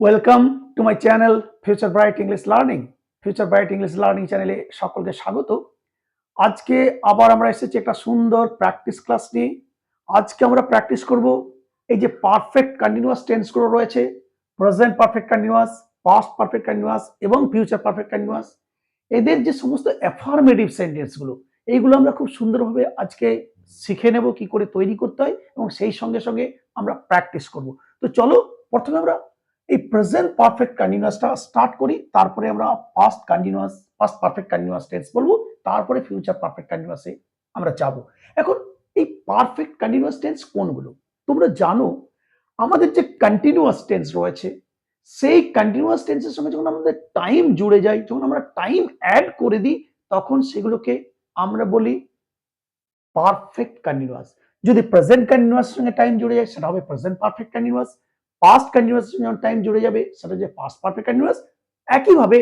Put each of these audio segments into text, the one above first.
Welcome to my channel future bright English learning future bright English learning চ্যানেলে সকলকে স্বাগত। আজকে আবার আমরা এসেছি একটা সুন্দর প্র্যাকটিস ক্লাস নিয়ে। আজকে আমরা প্র্যাকটিস করব এই যে পারফেক্ট কন্টিনিউয়াস টেন্সগুলো রয়েছে। Present perfect continuous past perfect continuous এবং ফিউচার পারফেক্ট কন্টিনিউয়াস এদের যে সমস্ত অ্যাফার্মেটিভ সেন্টেন্সগুলো এইগুলো আমরা খুব সুন্দরভাবে আজকে শিখে নেব কি করে তৈরি করতে হয় এবং সেই সঙ্গে সঙ্গে আমরা প্র্যাকটিস করব। তো চলো, প্রথমে আমরা এই প্রেজেন্ট পারফেক্ট কন্টিনিউয়াসটা স্টার্ট করি, তারপরে আমরা past continuous past perfect continuous tense বলব, তারপরে ফিউচার পারফেক্ট কন্টিনিউয়াসে আমরা যাব। এখন এই পারফেক্ট কন্টিনিউয়াস টেন্স কোনগুলো? তোমরা জানো, আমাদের যে কন্টিনিউয়াস টেন্স রয়েছে, সেই কন্টিনিউয়াস টেন্সের সঙ্গে যখন আমাদের টাইম জুড়ে যায়, যখন আমরা টাইম অ্যাড করে দিই, তখন সেগুলোকে আমরা বলি পারফেক্ট কন্টিনিউয়াস যদি প্রেজেন্ট কন্টিনিউয়াস সঙ্গে টাইম জুড়ে যায়, সেটা হবে present perfect continuous past continuous সঙ্গে যখন টাইম জুড়ে যাবে, সেটা যে পাস্ট পারফেক্ট কন্টিনিউয়াস একইভাবে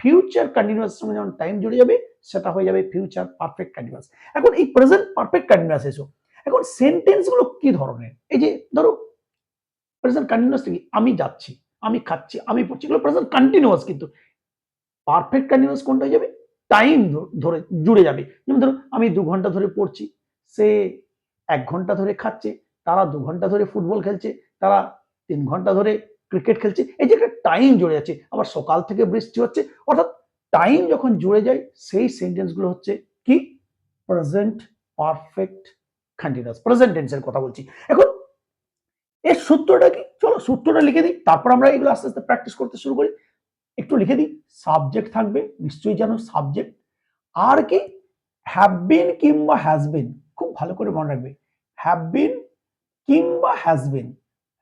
ফিউচার কন্টিনিউয়াস সঙ্গে যখন টাইম জুড়ে যাবে, সেটা হয়ে যাবে ফিউচার পারফেক্ট কন্টিনিউয়াস এখন এই প্রেজেন্ট পারফেক্ট কন্টিনিউয়াস এসো। এখন সেন্টেন্সগুলো কি ধরনের? এই যে ধরো প্রেজেন্ট কন্টিনিউয়াস কি আমি যাচ্ছি, আমি খাচ্ছি, আমি পড়ছি, এগুলো প্রেজেন্ট কন্টিনিউয়াস কিন্তু। পারফেক্ট কন্টিনিউয়াস কোনটা হয়ে যাবে? টাইম ধরে জুড়ে যাবে। যেমন ধরো, আমি দু ঘণ্টা ধরে পড়ছি, সে এক ঘণ্টা ধরে খাচ্ছে, তারা দু ঘণ্টা ধরে ফুটবল খেলছে, তারা তিন ঘণ্টা ধরে ক্রিকেট খেলছে। এই যে একটা টাইম জুড়ে যাচ্ছে, আবার সকাল থেকে বৃষ্টি হচ্ছে, অর্থাৎ টাইম যখন জুড়ে যায়, সেই সেন্টেন্সগুলো হচ্ছে কি? প্রেজেন্ট পারফেক্ট কন্টিনিউয়াস প্রেজেন্ট টেন্সের কথা বলছি। এখন, এর সূত্রটা কি? চলো সূত্রটা লিখে দিই, তারপর আমরা এগুলো আস্তে আস্তে প্র্যাকটিস করতে শুরু করি। একটু লিখে দিই সাবজেক্ট থাকবে, নিশ্চয়ই জানো সাবজেক্ট আর কি? হ্যাভ বিন কিংবা হ্যাজ বিন খুব ভালো করে মনে রাখবে। হ্যাভ বিন কিংবা has been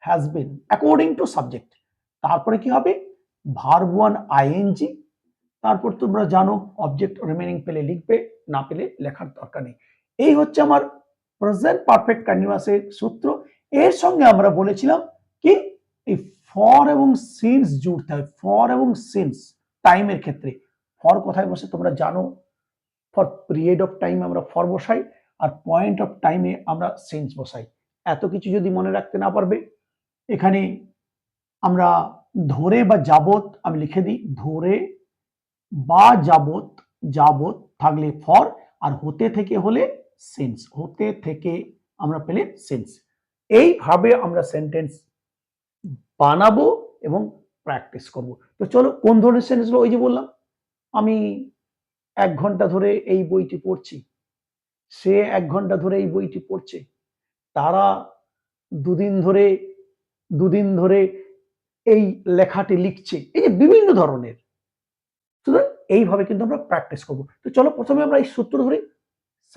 has been according to subject তারপরে কি হবে? ভার্ব ওয়ান আইএনজি তারপর তোমরা জানো অবজেক্ট রিমেনিং পেলে লিখবে, না পেলে লেখার দরকার নেই। এই হচ্ছে আমার প্রেজেন্ট পারফেক্ট কন্টিনিউয়াসের সূত্র। এর সঙ্গে আমরা বলেছিলাম কি? এই ফর এবং সিন্স জুড়তে হয়। ফর এবং সিন্স টাইমের ক্ষেত্রে। ফর কোথায় বসে তোমরা জানো? ফর পিরিয়ড অফ টাইম আমরা ফর বসাই, আর পয়েন্ট অফ টাইমে আমরা সিন্স বসাই। এত কিছু যদি মনে রাখতে না পারবে এখানে আমরা ধরে বা যাবত আমি লিখে দিই, ধরে বা যাবত যাবত থাকলে ফর আর হতে থেকে হলে সেন্স হতে থেকে আমরা পেলে সেন্স এইভাবে আমরা সেন্টেন্স বানাবো এবং প্র্যাকটিস করব। তো চলো কোন ধরনের সেন্টেন্সগুলো ওই যে বললাম? আমি এক ঘণ্টা ধরে এই বইটি পড়ছি, সে এক ঘণ্টা ধরে এই বইটি পড়ছে, তারা দুদিন ধরে দুদিন ধরে এই লেখাটি লিখছে। এই যে বিভিন্ন ধরনের। সুতরাং এইভাবে কিন্তু আমরা প্র্যাকটিস করব। তো চলো প্রথমে আমরা এই সূত্র ধরে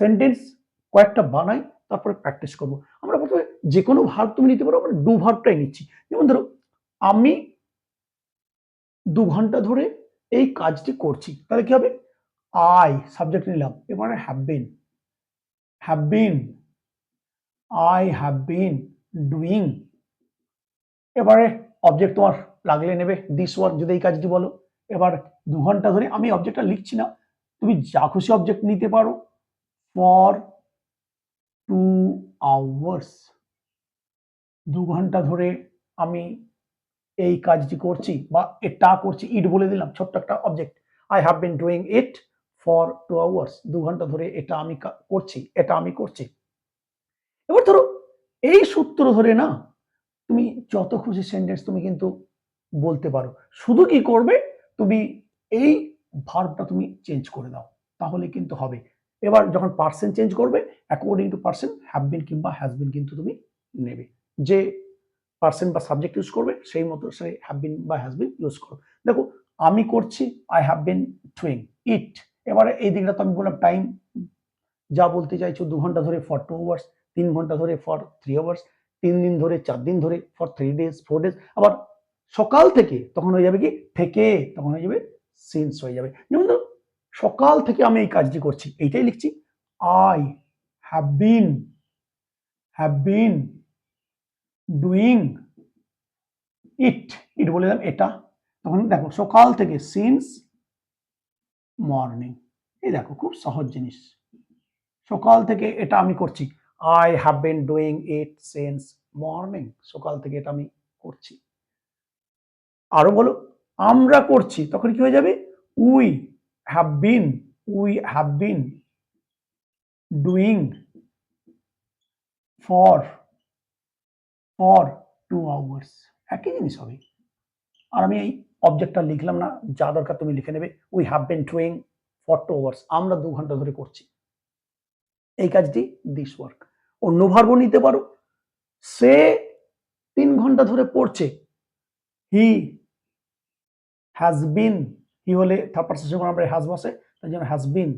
সেন্টেন্স কয়েকটা বানাই, তারপরে প্র্যাকটিস করব। আমরা প্রথমে যে কোনো ভার্ব তুমি নিতে পারো, আমরা ডু ভার্বটাই নিচ্ছি। যেমন ধরো, আমি দু ঘণ্টা ধরে এই কাজটি করছি। তাহলে কি হবে? আই সাবজেক্ট নিলাম। এবারে have been have been I have been doing এবারে অবজেক্ট তোমার লাগলে নেবে। দিস ওয়ার্ক যদি এই কাজটি বলো। এবার দু ঘণ্টা ধরে আমি অবজেক্টটা লিখছি না। তুমি যা খুশি অবজেক্ট নিতে পারো। ফর টু আওয়ার্স দু ঘণ্টা ধরে আমি এই কাজটি করছি বা এটা করছি ইট বলে দিলাম, ছোট্ট একটা object I have been doing it for two hours দু ঘণ্টা ধরে এটা আমি করছি, এটা আমি করছি। এবার ধরো, এই সূত্র ধরে না তুমি যত খুশি সেন্টেন্স তুমি কিন্তু বলতে পারো। শুধু কি করবে? তুমি এই ভার্বটা তুমি চেঞ্জ করে দাও, তাহলে কিন্তু হবে। এবার যখন পার্সেন্ট চেঞ্জ করবে according to person have been কিংবা হ্যাজ বিন কিন্তু তুমি নেবে। যে পার্সেন্ট বা সাবজেক্ট ইউজ করবে, সেই মতো সেই হ্যাভ বিন বা হ্যাজ বিন ইউজ করো দেখো, আমি করছি I have been doing it এবারে এই দিকটা তো আমি বললাম টাইম যা বলতে চাইছো, দু ঘণ্টা ধরে ফর টু আওয়ার্স তিন ঘণ্টা ধরে ফর থ্রি আওয়ার্স তিন দিন ধরে, চার দিন ধরে for three days four days আবার সকাল থেকে তখন হয়ে যাবে কি? থেকে তখন হয়ে যাবে সিন্স হয়ে যাবে। যেমন ধরো সকাল থেকে আমি এই কাজটি করছি, এইটাই লিখছি I have been have been doing it it বলে দিলাম এটা। তখন দেখো, সকাল থেকে সিন্স মর্নিং এই দেখো, খুব সহজ জিনিস। সকাল থেকে এটা আমি করছি। I have been doing it since morning সকাল থেকে এটা আমি করছি। আরও বলো আমরা করছি, তখন কি হয়ে যাবে? We have been we have been doing for for two hours একই জিনিস হবে। আর আমি এই অবজেক্টটা লিখলাম না, যা দরকার তুমি লিখে নেবে। We have been doing for two hours আমরা দু ঘণ্টা ধরে করছি। এই কাজটি দিস ওয়ার্ক অন্য ভার্ব নিতে পারো। সে তিন ঘণ্টা ধরে পড়ছে। হি হ্যাজ বিন হি হলে থার্ড পার্সন যখন আমরা হ্যাজ বসে, তার জন্য has been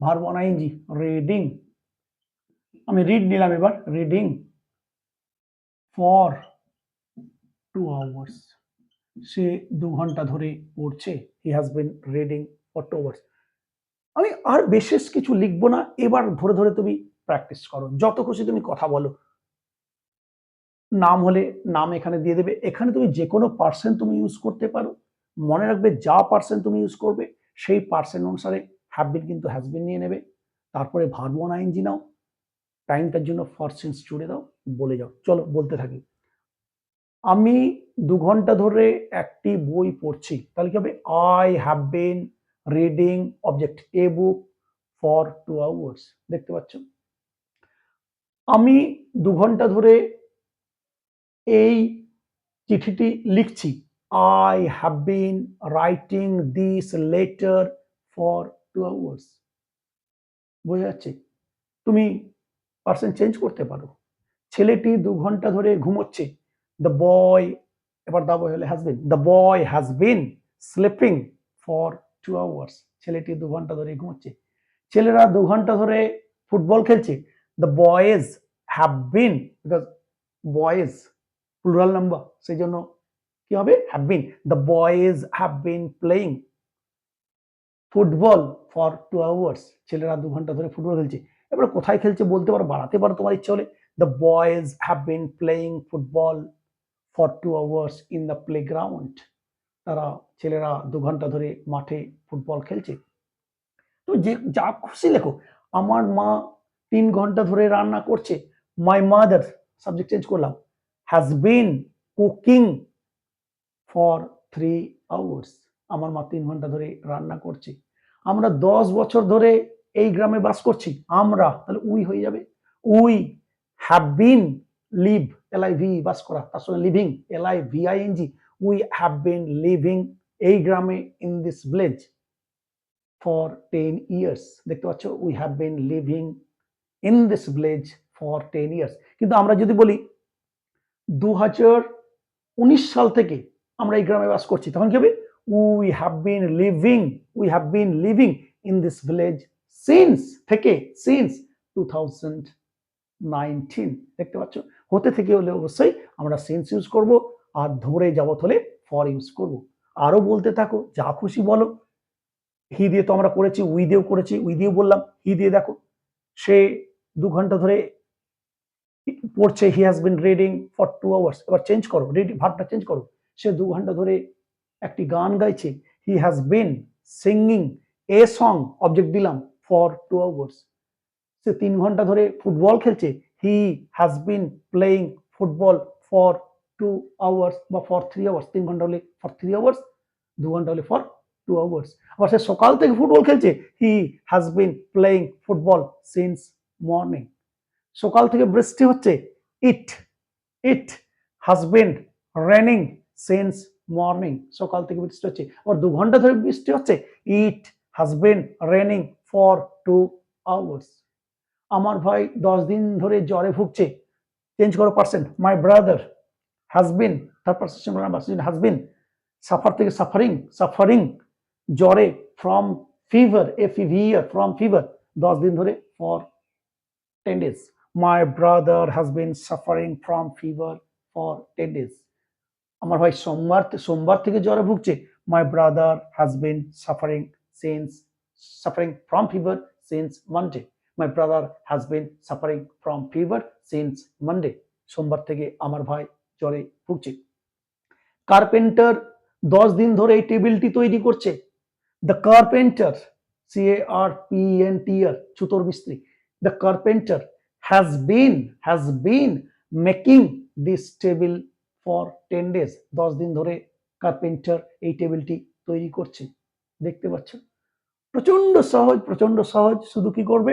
verb on ING reading আমি রিড নিলাম এবার রিডিং ফর টু আওয়ার্স সে দু ঘণ্টা ধরে পড়ছে he has been reading for two hours আমি আর বিশেষ কিছু লিখব না, এবার ধরে ধরে তুমি প্র্যাকটিস করো। যত খুশি তুমি কথা বলো। নাম হলে নাম এখানে দিয়ে দেবে। এখানে তুমি যে কোনো পার্সেন্ট তুমি ইউজ করতে পারো। মনে রাখবে যা পার্সেন্ট তুমি ইউজ করবে, সেই পার্সেন্ট অনুসারে হ্যাভবিন কিন্তু হ্যাজবিন নিয়ে নেবে। তারপরে ভার্বন আইনজি নাও। টাইমটার জন্য ফরসেন্স জুড়ে দাও। বলে যাও। চলো, বলতে থাকি। আমি দু ঘণ্টা ধরে একটি বই পড়ছি। তাহলে কি হবে? I have been reading object a book for two hours দেখতে পাচ্ছ? আমি দু ঘণ্টা ধরে এই চিঠিটি লিখছি। I have been writing this letter for two hours বোঝা যাচ্ছে? তুমি পার্সেন্ট চেঞ্জ করতে পারো। ছেলেটি দু ঘণ্টা ধরে ঘুমোচ্ছে। দ্য বয় এবার দা বয় হলে has the boy has been sleeping for two hours ছেলেটি দু ঘণ্টা ধরে ঘুমোচ্ছে। ছেলেরা দু ঘণ্টা ধরে ফুটবল খেলছে। The boys have been because boys plural number সেই জন্য কি হবে? Have been the boys have been playing football for two hours ছেলেরা দু ঘণ্টা ধরে ফুটবল খেলছে। এবার কোথায় খেলছে বলতে পারো? বাড়াতে পারো তোমার ইচ্ছে হলে। The boys have been playing football for two hours in the playground তারা ছেলেরা দু ঘণ্টা ধরে মাঠে ফুটবল খেলছে। তো যে, যা খুশি লেখো। আমার মা তিন ঘণ্টা ধরে রান্না করছে। মাই মাদার সাবজেক্ট চেঞ্জ করলাম has been cooking for three hours আমার মা তিন ঘণ্টা ধরে রান্না করছে। আমরা দশ বছর ধরে এই গ্রামে বাস করছি। আমরা, তাহলে উই হয়ে যাবে। We have been live L I V বাস করা। তার সঙ্গে living L I V I N G we have been living এই গ্রামে in this village for ten years দেখতে পাচ্ছ, we have been living in this village for ten years কিন্তু আমরা যদি বলি দু হাজার উনিশ সাল থেকে আমরা এই গ্রামে বাস করছি, তখন কি হবে? We have been living we have been living in this village since থেকে সিন্স টু থাউজেন্ড নাইনটিন দেখতে পাচ্ছ? হতে থেকে হলে অবশ্যই আমরা সিন্স ইউজ করব, আর ধরে যাবত হলে ফর ইউজ করব। আরও বলতে থাকো, যা খুশি বলো। হি দিয়ে তো আমরা করেছি উই দিয়েও করেছি উই দিয়েও বললাম হি দিয়ে দেখো। সে দু ঘণ্টা ধরে পড়ছে he has been reading for two hours এবার চেঞ্জ করো রিড ভাবটা চেঞ্জ করো, সে দু ঘণ্টা ধরে একটি গান গাইছে he has been singing a song object দিলাম ফর টু আওয়ার্স সে তিন ঘণ্টা ধরে ফুটবল খেলছে he has been playing football for two hours বা ফর থ্রি আওয়ার্স তিন ঘণ্টা হলে ফর থ্রি আওয়ার্স দু ঘণ্টা হলে ফর টু আওয়ার্স আবার সে সকাল থেকে ফুটবল খেলছে he has been playing football since morning সকাল থেকে বৃষ্টি হচ্ছে it it has been raining since morning সকাল থেকে বৃষ্টি হচ্ছে, আবার দু ঘণ্টা ধরে বৃষ্টি হচ্ছে it has been raining for two hours আমার ভাই দশ দিন ধরে জ্বরে ভুগছে চেঞ্জ করো person my brother has been তার হ্যাজ বিন সাফার থেকে সাফারিং সাফারিং জ্বরে ফ্রম ফিভার এফ ইভিয়ার ফ্রম ফিভার দশ দিন ধরে for ten days my brother has been suffering from fever for ten days আমার ভাই সোমবার সোমবার থেকে জ্বরে ভুগছে। My brother has been suffering since suffering from fever since Monday my brother has been suffering from fever since Monday সোমবার থেকে আমার ভাই জ্বরে ভুগছে। কার্পেন্টার দশ দিন ধরে এই টেবিলটি তৈরি করছে। The carpenter C A R P N T R ছুতোর মিস্ত্রি the carpenter has been has been making this table for ten days দশ দিন ধরে কার্পেন্টার এই টেবিলটি তৈরি করছে। দেখতে পাচ্ছ প্রচণ্ড সহজ প্রচণ্ড সহজ। শুধু কি করবে?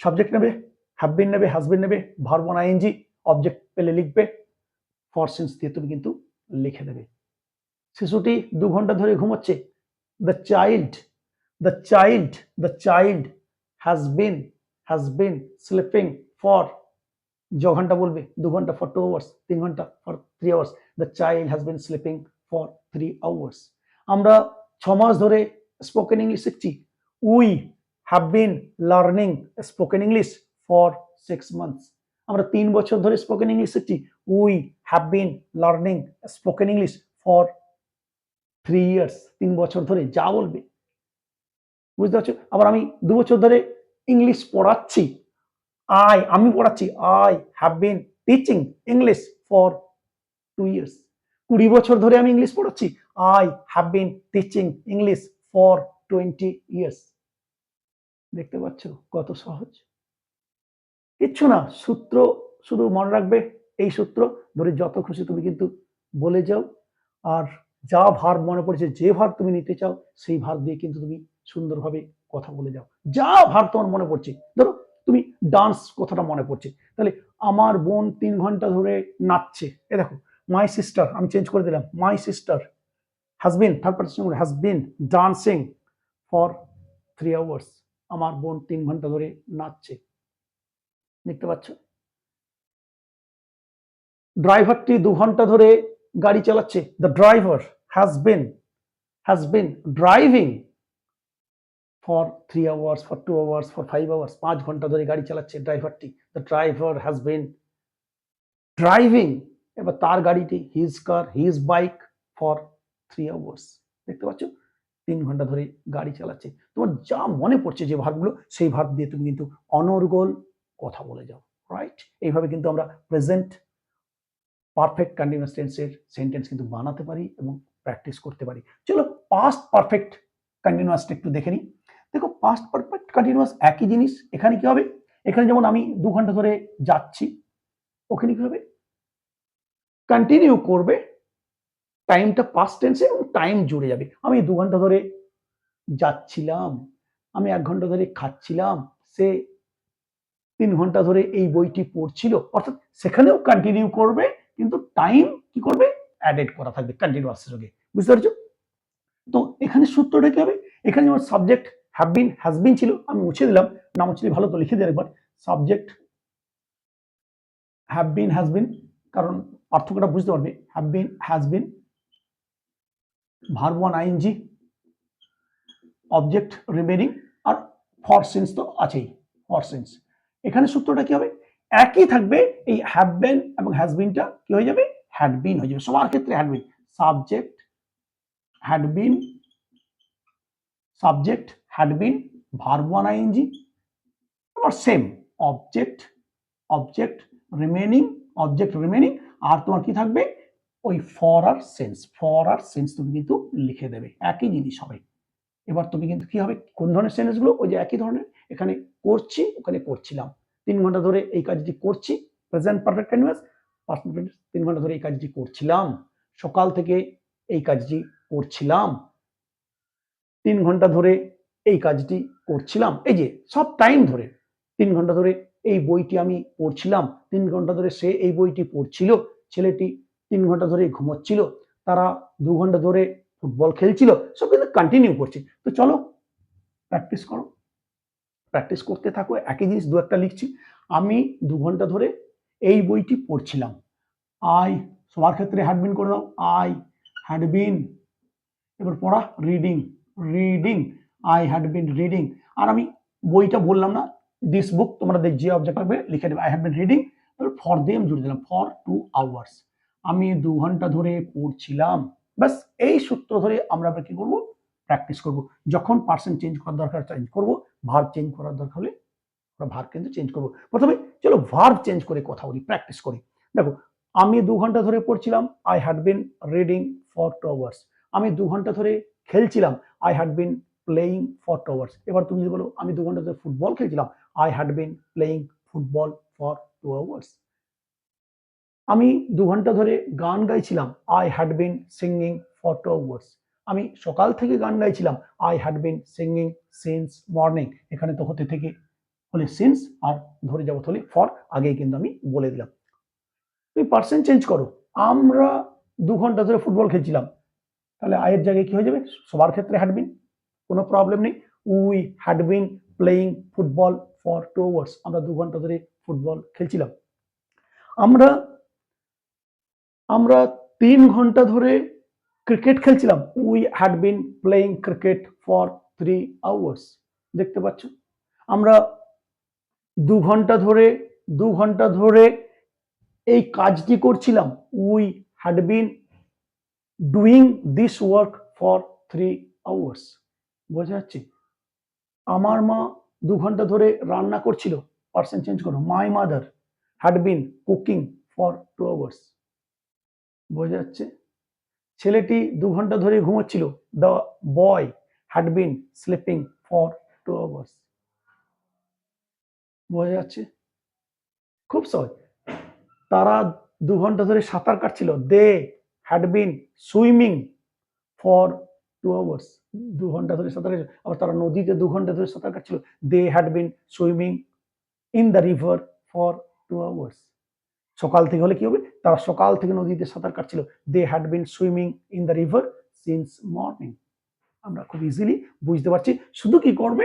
সাবজেক্ট নেবে হ্যাভবিন নেবে হাজবেন্ড নেবে ভার্বন আইএনজি অবজেক্ট পেলে লিখবে। ফরসেন্স দিয়ে তুমি কিন্তু লিখে দেবে। শিশুটি দু ঘণ্টা ধরে ঘুমোচ্ছে। The child the child the child has been has been sleeping for য ঘণ্টা বলবে, দু ঘণ্টা ফর টু আওয়ার্স তিন ঘণ্টা for three hours the child has been sleeping for three hours আমরা ছ মাস ধরে স্পোকেন ইংলিশ শিখছি। We have been learning spoken English for six months আমরা তিন বছর ধরে স্পোকেন ইংলিশ শিখছি। We have been learning spoken English for three years তিন বছর ধরে যা বলবে। বুঝতে পারছ? আবার আমি দু বছর ধরে ইংলিশ পড়াচ্ছি। আই আমি পড়াচ্ছি। I have been teaching English for two years কুড়ি বছর ধরে আমি ইংলিশ পড়াচ্ছি। I have been teaching English for twenty years দেখতে পাচ্ছ? কত সহজ। কিচ্ছু না। সূত্র শুধু মনে রাখবে। এই সূত্র। ধরে যত খুশি তুমি কিন্তু বলে যাও। আর যা ভার মনে পড়েছে, যে ভার তুমি নিতে চাও, সেই ভার দিয়ে কিন্তু তুমি সুন্দরভাবে কথা বলে যাও। যা ভার তোমার মনে পড়ছে, ধরো তুমি ডান্স কথাটা মনে পড়ছে, তাহলে আমার বোন তিন ঘণ্টা ধরে নাচছে। এ দেখো মাই সিস্টার আমি চেঞ্জ করে দিলাম my sister has been third person has been dancing for three hours আমার বোন তিন ঘণ্টা ধরে নাচছে। দেখতে পাচ্ছ? ড্রাইভারটি দু ঘণ্টা ধরে গাড়ি চালাচ্ছে the driver has been has been driving for three hours for two hours for five hours পাঁচ ঘণ্টা ধরে গাড়ি চালাচ্ছে ড্রাইভারটি the driver has been driving এবার তার গাড়িটি his car his bike for three hours দেখতে পাচ্ছ? তিন ঘণ্টা ধরে গাড়ি চালাচ্ছে। তোমার যা মনে পড়ছে যে ভাবগুলো সেই ভাব দিয়ে তুমি কিন্তু অনর্গল কথা বলে যাও রাইট এইভাবে কিন্তু আমরা প্রেজেন্ট পারফেক্ট কন্টিনিউয়াস টেন্সের সেন্টেন্স কিন্তু বানাতে পারি এবং প্র্যাকটিস করতে পারি। চলো পাস্ট পারফেক্ট কন্টিনিউয়াসটা একটু দেখে নিই। দেখো পাস্ট পারফেক্ট কন্টিনিউয়াস একই জিনিস, এখানে কি হবে? এখানে যেমন আমি দু ঘণ্টা ধরে যাচ্ছি, ওখানে কি হবে? কন্টিনিউ করবে টাইমটা পাস্ট টেন্সে এবং টাইম জুড়ে যাবে। আমি দু ঘণ্টা ধরে যাচ্ছিলাম, আমি এক ঘণ্টা ধরে খাচ্ছিলাম, সে তিন ঘণ্টা ধরে এই বইটি পড়ছিল, অর্থাৎ সেখানেও কন্টিনিউ করবে কিন্তু টাইম কি করবে? অ্যাডেড করা থাকবে কন্টিনিউয়াসের সঙ্গে বুঝতে পারছ? তো এখানে সূত্রটা কি হবে? এখানে যেমন subject have been has been ছিল, আমি মুছে দিলাম। না মুছলে ভালো তো লিখে দিই একবার। Subject have been has been কারণ পার্থক্যটা বুঝতে পারবে। Have been has been verb one ING object remaining R for since তো আছেই। ফর সেন্স এখানে সূত্রটা কি হবে? একই থাকবে এই হ্যাভ বিন এবং হ্যাজ বিনটা কি হয়ে যাবে? হ্যাড বিন হয়ে যাবে। সবার ক্ষেত্রে had been subject had been subject had been verb one ING আবার same object object remaining object remaining আর তোমার কি থাকবে? ওই ফর আর সেন্স ফর আর সেন্স তুমি কিন্তু লিখে দেবে। একই জিনিস হবে। এবার তুমি কিন্তু কি হবে? কোন ধরনের সেন্টেন্সগুলো ওই যে একই ধরনের। এখানে করছি, ওখানে করছিলাম। তিন ঘণ্টা ধরে এই কাজটি করছি প্রেজেন্ট পারফেক্ট কন্টিনিউয়াস তিন ঘণ্টা ধরে এই কাজটি করছিলাম, সকাল থেকে এই কাজটি করছিলাম, তিন ঘণ্টা ধরে এই কাজটি করছিলাম। এই যে সব টাইম ধরে তিন ঘণ্টা ধরে এই বইটি আমি পড়ছিলাম, তিন ঘণ্টা ধরে সে এই বইটি পড়ছিল, ছেলেটি তিন ঘণ্টা ধরে ঘুমোচ্ছিল, তারা দু ঘণ্টা ধরে ফুটবল খেলছিল, সব কিন্তু কন্টিনিউ করছি। তো চলো প্র্যাকটিস করো। প্র্যাকটিস করতে থাকো, একই জিনিস দু একটা লিখছি। আমি দু ঘণ্টা ধরে এই বইটি পড়ছিলাম। আই সবার ক্ষেত্রে হ্যাড বিন করে দাও। আই হ্যাড বিন এবার পড়া reading reading I had been reading আর আমি বইটা বললাম না দিস বুক তোমরা যে অবজেক্ট থাকবে লিখে দেবে I had been reading for them জুড়ে দিলাম ফর টু আওয়ার্স আমি দু ঘণ্টা ধরে পড়ছিলাম। ব্যাস, এই সূত্র ধরে আমরা কি করব? প্র্যাকটিস করব। যখন পার্সেন্ট চেঞ্জ করার দরকার চেঞ্জ করব। ভার্ব চেঞ্জ করার দরকার হলে আমরা ভার্ব কিন্তু চেঞ্জ করব। প্রথমে চলো ভার্ব চেঞ্জ করে কথা বলি প্র্যাকটিস করি। দেখো, আমি দু ঘণ্টা ধরে পড়ছিলাম I had been reading for two hours আমি দু ঘণ্টা ধরে খেলছিলাম I had been playing for two hours এবার তুমি যদি বলো, আমি দু ঘণ্টা ধরে ফুটবল খেলছিলাম I had been playing football for two hours আমি দু ঘণ্টা ধরে গান গাইছিলাম I had been singing for two hours আমি সকাল থেকে গান গাইছিলাম। I had been singing since morning এখানে তো হতে থেকে হলে সিন্স আর ধরে যাব হলে ফর আগেই কিন্তু আমি বলে দিলাম। তুমি পার্সেন্ট চেঞ্জ করো। আমরা দু ঘণ্টা ধরে ফুটবল খেলছিলাম। তাহলে আয়ের জায়গায় কি হয়ে যাবে? সবার ক্ষেত্রে হ্যাড বিন কোনো প্রবলেম নেই। We had been playing football for two hours আমরা দু ঘণ্টা ধরে ফুটবল খেলছিলাম। আমরা আমরা তিন ঘণ্টা ধরে ক্রিকেট খেলছিলাম। We had been playing cricket for three hours দেখতে পাচ্ছ? আমরা দু ঘণ্টা ধরে, দু ঘণ্টা ধরে এই কাজটি করছিলাম। We had been doing this work for three hours বোঝা যাচ্ছে? আমার মা দু ঘণ্টা ধরে রান্না করছিল। পার্সেন্ট চেঞ্জ করো। My mother had been cooking for two hours বোঝা যাচ্ছে? ছেলেটি দু ঘণ্টা ধরে ঘুমোচ্ছিল। The boy had been sleeping for two hours বোঝা যাচ্ছে? খুব সহজ। তারা দু ঘণ্টা ধরে সাঁতার কাটছিল। They had been swimming for two hours দু ঘণ্টা ধরে সাঁতার কাটছিল। আবার তারা নদীতে দু ঘণ্টা ধরে সাঁতার কাটছিল। They had been swimming in the river for two hours সকাল থেকে হলে কি হবে? তারা সকাল থেকে নদীতে সাঁতার কাটছিল। They had been swimming in the river since morning আমরা খুব ইজিলি বুঝতে পারছি। শুধু কি করবে?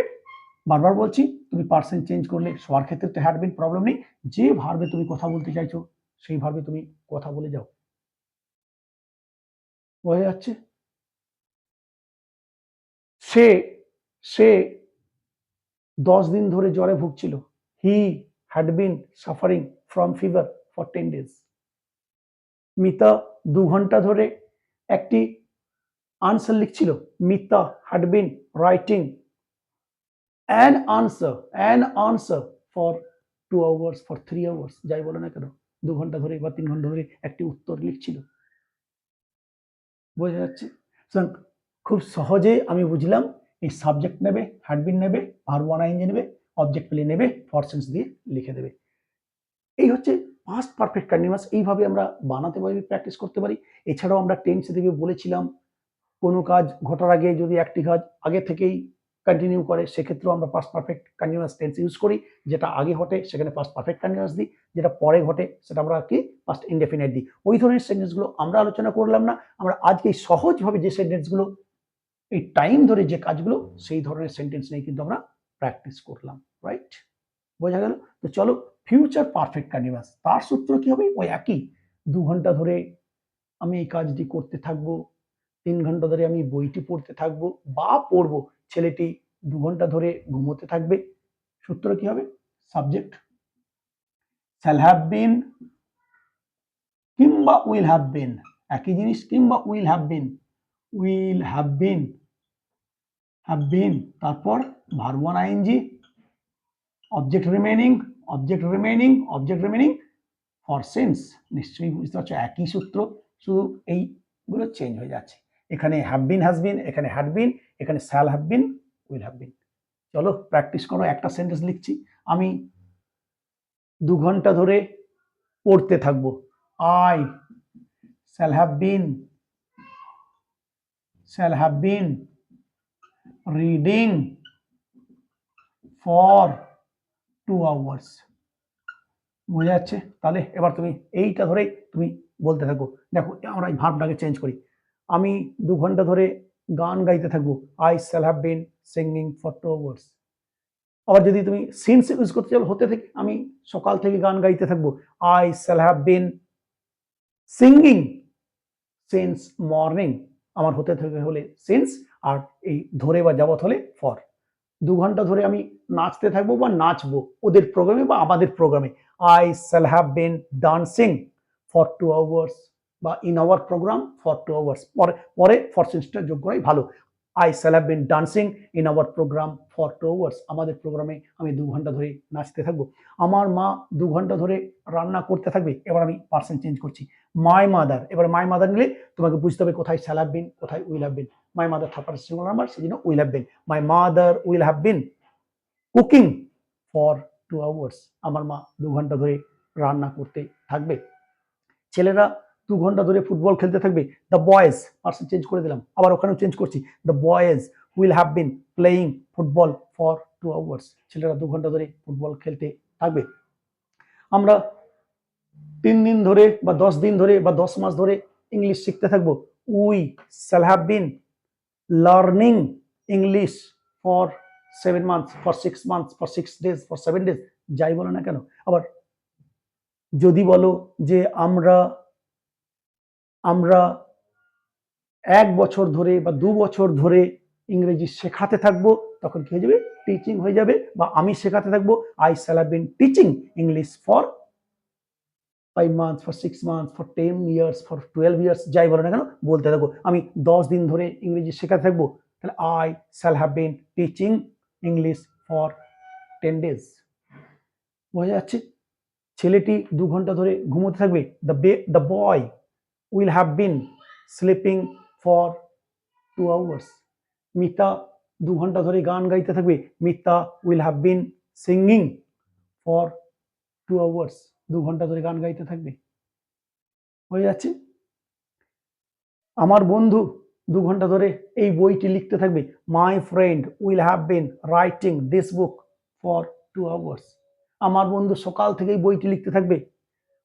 বারবার বলছি, তুমি পার্সেন্ট চেঞ্জ করলে সবার ক্ষেত্রে তো হ্যাড বিন প্রবলেম নেই। যে ভার্বে তুমি কথা বলতে চাইছো, সেই ভার্বে তুমি কথা বলে যাও। বোঝা যাচ্ছে? সে সে দশ দিন ধরে জ্বরে ভুগছিল। He had been suffering from fever for ten days Mita দু ঘণ্টা ধরে একটি answer লিখছিল। Mita had been writing an answer an answer for two hours for three hours যাই বলো না কেন, দু ঘণ্টা ধরে বা তিন ঘণ্টা ধরে একটি উত্তর লিখছিল। বোঝা যাচ্ছে? খুব সহজে আমি বুঝলাম, এই সাবজেক্ট নেবে হ্যাডবিন নেবে আর ওয়ান আইনজি নেবে অবজেক্ট পেলে নেবে ফরসেন্স দিয়ে লিখে দেবে। এই হচ্ছে পাস্ট পারফেক্ট কন্টিনিউয়াস এইভাবে আমরা বানাতে পারি প্র্যাকটিস করতে পারি। এছাড়াও আমরা টেন্সে থেকে বলেছিলাম, কোনো কাজ ঘটার আগে যদি একটি কাজ আগে থেকেই কন্টিনিউ করে, সেক্ষেত্রেও আমরা past perfect continuous tense use করি, যেটা আগে ঘটে সেখানে পাস্ট পারফেক্ট কন্টিনিউয়াস দিই, যেটা পরে ঘটে সেটা আমরা কি পাস্ট ইনডেফিনাইট দিই। ওই ধরনের সেন্টেন্সগুলো আমরা আলোচনা করলাম না, আমরা আজকে সহজভাবে যে সেন্টেন্সগুলো এই টাইম ধরে যে কাজগুলো, সেই ধরনের সেন্টেন্স নিয়ে কিন্তু আমরা প্র্যাকটিস করলাম রাইট বোঝা গেল? তো চলো ফিউচার পারফেক্ট কন্টিনিউয়াস তার সূত্র কি হবে? ওই একই। দু ঘণ্টা ধরে আমি এই কাজটি করতে থাকব। তিন ঘণ্টা ধরে আমি বইটি পড়তে থাকব বা পড়ব। ছেলেটি দু ঘণ্টা ধরে ঘুমোতে থাকবে। সূত্র কি হবে? সাবজেক্ট শ্যাল হ্যাভ বিন কিংবা উইল হ্যাভ বিন একই জিনিস, কিংবা will have been will have been have been তারপর verb one ING object remaining object remaining object remaining for sense নিশ্চয়ই বুঝতে পারছ, একই সূত্র, শুধু এইগুলো চেঞ্জ হয়ে যাচ্ছে। এখানে হ্যাভ বিন হ্যাজ বিন এখানে হ্যাড বিন এখানে shall have been will have been চলো প্র্যাকটিস করো, একটা সেন্টেন্স লিখছি। আমি দু ঘণ্টা ধরে পড়তে থাকব। I shall have been shall have been reading for two hours বোঝা যাচ্ছে? তাহলে এবার তুমি এইটা ধরেই তুমি বলতে থাকো, দেখো, আমরা এই ভাবটাকে চেঞ্জ করি। আমি দু ঘণ্টা ধরে গান গাইতে থাকব। I shall have been singing for two hours আবার যদি তুমি সিন্স ইউজ করতে চাও, হতে থেকে আমি সকাল থেকে গান গাইতে থাকব। I shall have been singing since morning আমার হতে থেকে হলে সিন্স আর এই ধরে বা যাবত হলে ফর দু ঘণ্টা ধরে আমি নাচতে থাকব বা নাচবো, ওদের প্রোগ্রামে বা আমাদের প্রোগ্রামে I shall have been dancing for two hours বা in our programme for two hours পরে পরে ফর সেন্সটা যোগ করাই ভালো। I shall have been dancing in our programme for two hours আমাদের প্রোগ্রামে আমি দু ঘণ্টা ধরে নাচতে থাকব। আমার মা দু ঘণ্টা ধরে রান্না করতে থাকবে। এবার আমি পার্সেন্ট চেঞ্জ করছি। মাই মাদার এবার মাই মাদার নিলে তোমাকে বুঝতে হবে কোথায় শ্যাল হ্যাভ বিন কোথায় will have been my mother third person singular number সেই will have been my mother will have been cooking for two hours আমার মা দু ঘণ্টা ধরে রান্না করতে থাকবে। ছেলেরা দু ঘণ্টা ধরে ফুটবল খেলতে থাকবে। দ্য বয়েজ পার্সন চেঞ্জ করে দিলাম। আবার ওখানেও চেঞ্জ করছি। The boys will have been playing football for two hours ছেলেরা দু ঘণ্টা ধরে ফুটবল খেলতে থাকবে। আমরা তিন দিন ধরে বা দশ দিন ধরে বা দশ মাস ধরে ইংলিশ শিখতে থাকব। We shall have been learning English for seven months for six months for six days for seven days যাই বলো না কেন? আবার যদি বলো যে আমরা আমরা এক বছর ধরে বা দু বছর ধরে ইংরেজি শেখাতে থাকব, তখন কি হয়ে যাবে? টিচিং হয়ে যাবে বা আমি শেখাতে থাকব। I shall have been teaching English for five months for six months for ten years for twelve years যাই বলো না কেন, বলতে থাকব। আমি দশ দিন ধরে ইংরেজি শেখাতে থাকব। তাহলে I shall have been teaching English for ten days বোঝা যাচ্ছে? ছেলেটি দু ঘণ্টা ধরে ঘুমোতে থাকবে। The bay the boy will have been sleeping for two hours Mita দু ঘণ্টা ধরে গান গাইতে থাকবে। Mita will have been singing for two hours দু ঘণ্টা ধরে গান গাইতে থাকবে। হয়ে যাচ্ছে? আমার বন্ধু দু ঘণ্টা ধরে এই বইটি লিখতে থাকবে। My friend will have been writing this book for two hours আমার বন্ধু সকাল থেকেই বইটি লিখতে থাকবে।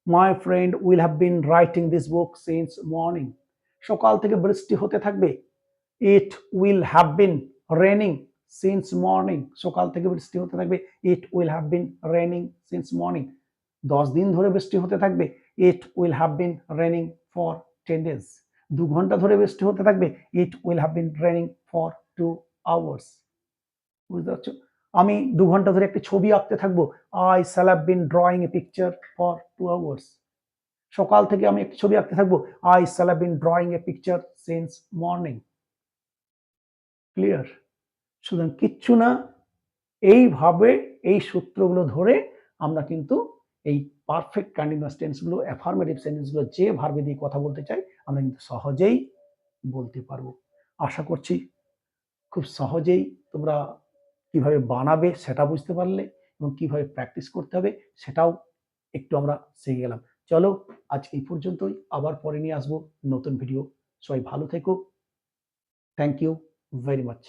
My friend will have been writing this book since morning সকাল থেকে বৃষ্টি হতে থাকবে। It will have been raining since morning সকাল থেকে বৃষ্টি হতে থাকবে। It will have been raining since morning দশ দিন ধরে বৃষ্টি হতে থাকবে। It will have been raining for ten days দু ঘণ্টা ধরে বৃষ্টি হতে থাকবে it will have been raining for two hours বুঝতে পারছ? আমি দু ঘণ্টা ধরে একটি ছবি আঁকতে থাকব I shall have been drawing a picture for two hours সকাল থেকে আমি একটি ছবি আঁকতে থাকব I shall have been drawing a picture since morning clear সুতরাং কিচ্ছু না, এইভাবে এই সূত্রগুলো ধরে আমরা কিন্তু এই পারফেক্ট কন্টিনিউয়াস টেন্সগুলো অ্যাফার্মেটিভ সেন্টেন্সগুলো যে ভার্বে দিয়ে কথা বলতে চাই আমরা কিন্তু সহজেই বলতে পারব। আশা করছি খুব সহজেই তোমরা কীভাবে বানাবে সেটা বুঝতে পারলে এবং কীভাবে প্র্যাকটিস করতে হবে সেটাও একটু আমরা শিখে গেলাম। চলো, আজ এই পর্যন্তই। আবার পরে নিয়ে আসব নতুন ভিডিও সবাই ভালো থেকো। Thank you very much